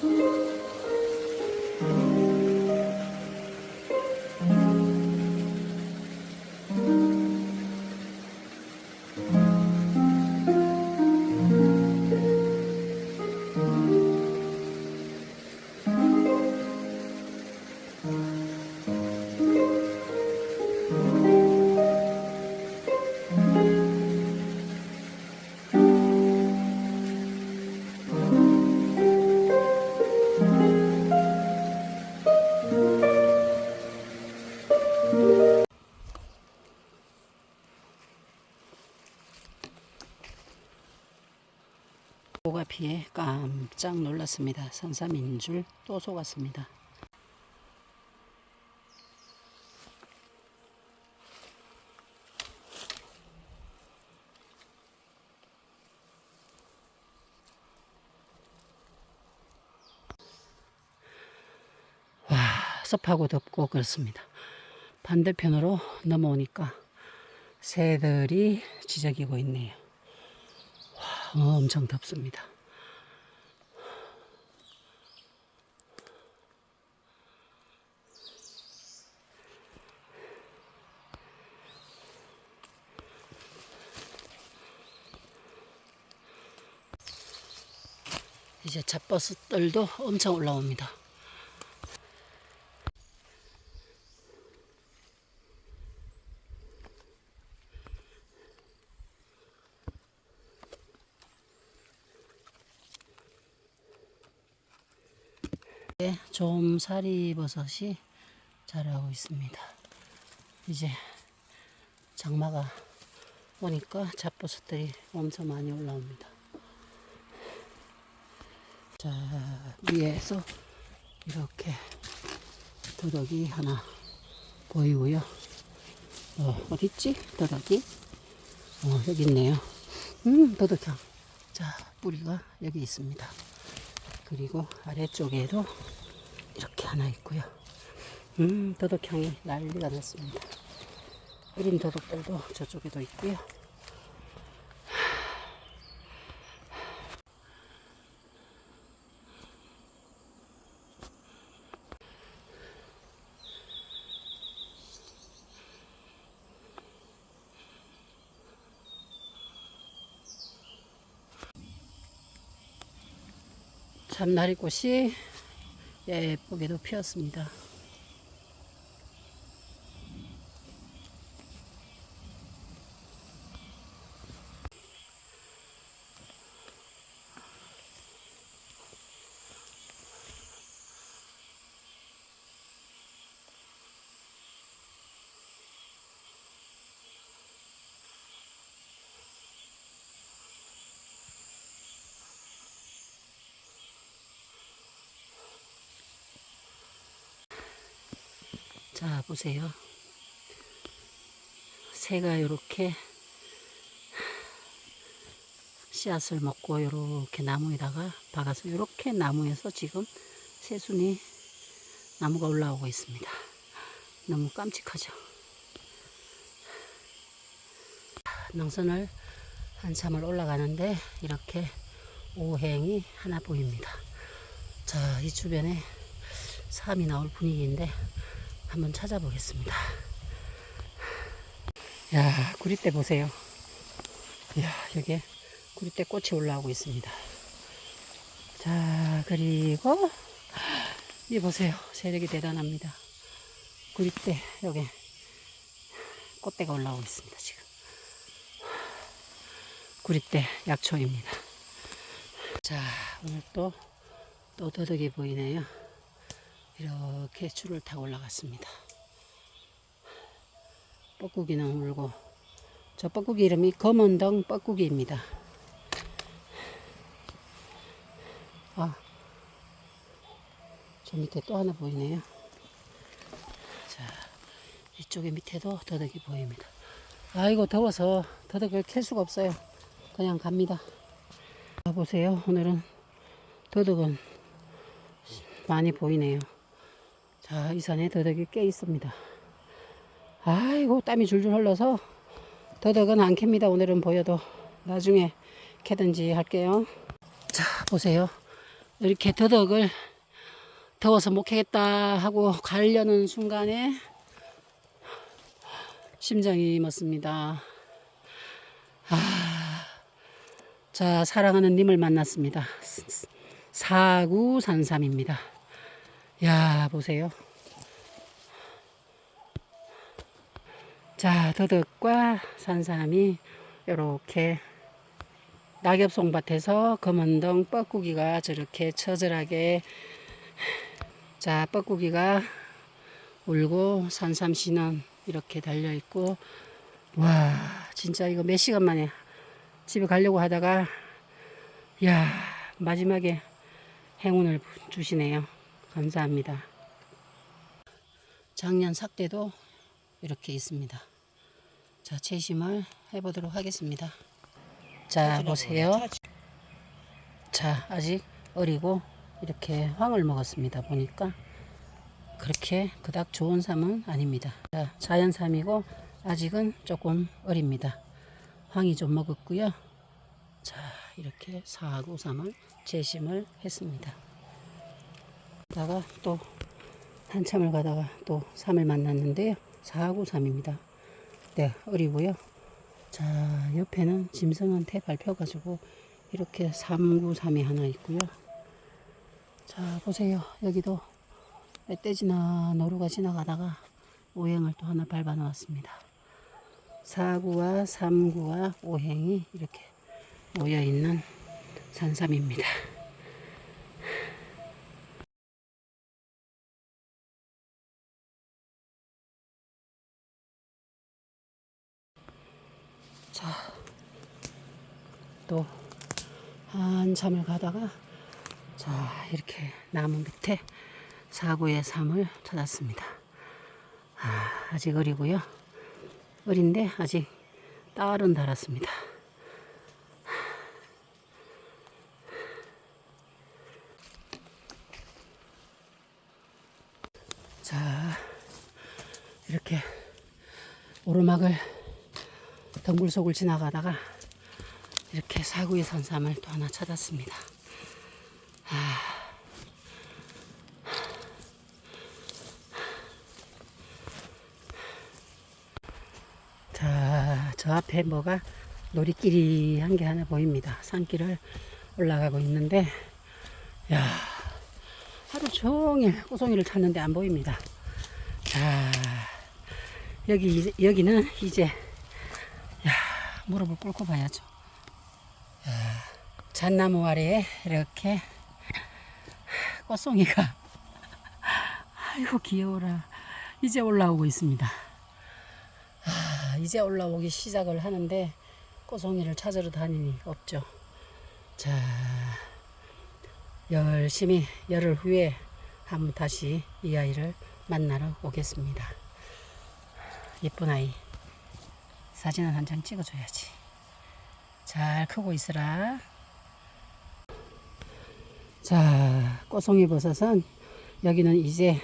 Música 고가 피해 깜짝 놀랐습니다. 산삼인 줄 또 속았습니다. 와, 습하고 덥고 그렇습니다. 반대편으로 넘어오니까 새들이 지저귀고 있네요. 와, 엄청 덥습니다. 이제 잡버섯들도 엄청 올라옵니다. 좀 사리 버섯이 자라고 있습니다. 이제 장마가 오니까 잡버섯들이 엄청 많이 올라옵니다. 자, 위에서 이렇게 더덕이 하나 보이고요. 어, 어딨지? 더덕이? 어, 여기 있네요. 음, 더덕향. 자, 뿌리가 여기 있습니다. 그리고 아래쪽에도 이렇게 하나 있고요. 음, 더덕향이 난리가 났습니다. 어린 더덕들도 저쪽에도 있고요. 참나리꽃이 예쁘게도 피었습니다. 자, 보세요. 새가 이렇게 씨앗을 먹고 이렇게 나무에다가 박아서 이렇게 나무에서 지금 새순이 나무가 올라오고 있습니다. 너무 깜찍하죠. 능선을 한참을 올라가는데 이렇게 오행이 하나 보입니다. 자, 이 주변에 삶이 나올 분위기인데 한번 찾아보겠습니다. 야, 구리대 보세요. 야, 여기에 구리대 꽃이 올라오고 있습니다. 자, 그리고 이 보세요. 세력이 대단합니다. 구리대 여기 꽃대가 올라오고 있습니다. 지금 구리대 약초입니다. 자, 오늘 또 또 더덕이 보이네요. 이렇게 줄을 타고 올라갔습니다. 뻐꾸기는 울고 저 뻐꾸기 이름이 검은덩 뻐꾸기입니다. 아, 저 밑에 또 하나 보이네요. 자, 이쪽에 밑에도 더덕이 보입니다. 아이고 더워서 더덕을 캘 수가 없어요. 그냥 갑니다. 아, 보세요. 오늘은 더덕은 많이 보이네요. 자, 이 산에 더덕이 꽤 있습니다. 아이고, 땀이 줄줄 흘러서 더덕은 안 캡니다. 오늘은 보여도 나중에 캐든지 할게요. 자, 보세요. 이렇게 더덕을 더워서 못 캐겠다 하고 가려는 순간에 심장이 멎습니다. 아, 자, 사랑하는 님을 만났습니다. 사구산삼입니다. 야, 보세요. 자, 더덕과 산삼이 이렇게 낙엽송밭에서 검은덩 뻐꾸기가 저렇게 처절하게 자 뻐꾸기가 울고 산삼씨는 이렇게 달려있고 와 진짜 이거 몇 시간 만에 집에 가려고 하다가 야 마지막에 행운을 주시네요 감사합니다. 작년 삭대도 이렇게 있습니다. 자 채심을 해보도록 하겠습니다. 자 보세요. 자 아직 어리고 이렇게 황을 먹었습니다 보니까. 그렇게 그닥 좋은 삶은 아닙니다. 자, 자연삼이고 아직은 조금 어립니다. 황이 좀 먹었고요. 자 이렇게 사하고 삼을 재심을 했습니다 다가 또 한참을 가다가 또 삼을 만났는데요. 사하고 삼입니다. 네 어리고요. 자 옆에는 짐승한테 밟혀가지고 이렇게 393이 하나 있고요. 자 보세요. 여기도 멧돼지나 노루가 지나가다가 오행을 또 하나 밟아 놓았습니다. 4구와 3구와 오행이 이렇게 모여 있는 산삼입니다 자, 또 한참을 가다가 자 이렇게 나무 밑에 사구의 삶을 찾았습니다. 아, 아직 어리고요. 어린데 아직 딸은 달았습니다. 자 이렇게 오르막을 덩굴 속을 지나가다가 이렇게 사구의 산삼을 또 하나 찾았습니다. 아. 자, 저 앞에 뭐가 놀이길이 한개 하나 보입니다. 산길을 올라가고 있는데, 야, 하루 종일 꼬송이를 찾는데 안 보입니다. 자, 여기, 여기는 이제, 야, 무릎을 꿇고 봐야죠. 야, 잣나무 아래에 이렇게 꽃송이가 아이고 귀여워라. 이제 올라오고 있습니다. 아, 이제 올라오기 시작을 하는데 꽃송이를 찾으러 다니니 없죠. 자 열심히 열흘 후에 한번 다시 이 아이를 만나러 오겠습니다. 예쁜 아이 사진은 한 장 찍어줘야지 잘 크고 있으라 자, 꼬송이 버섯은 여기는 이제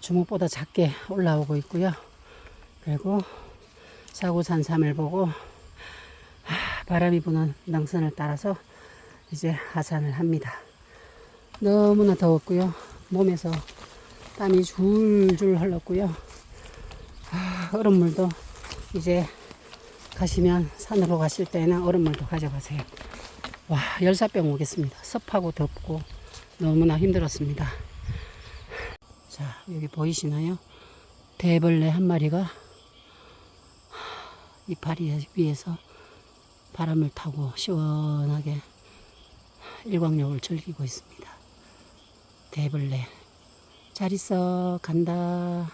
주먹보다 작게 올라오고 있고요. 그리고 사구산삼을 보고 바람이 부는 능선을 따라서 이제 하산을 합니다. 너무나 더웠고요. 몸에서 땀이 줄줄 흘렀고요. 아, 얼음물도 이제 가시면 산으로 가실 때는 얼음물도 가져가세요. 와, 열사병 오겠습니다. 습하고 덥고 너무나 힘들었습니다. 자, 여기 보이시나요? 대벌레 한 마리가 이파리 위에서 바람을 타고 시원하게 일광욕을 즐기고 있습니다. 대벌레. 잘 있어, 간다.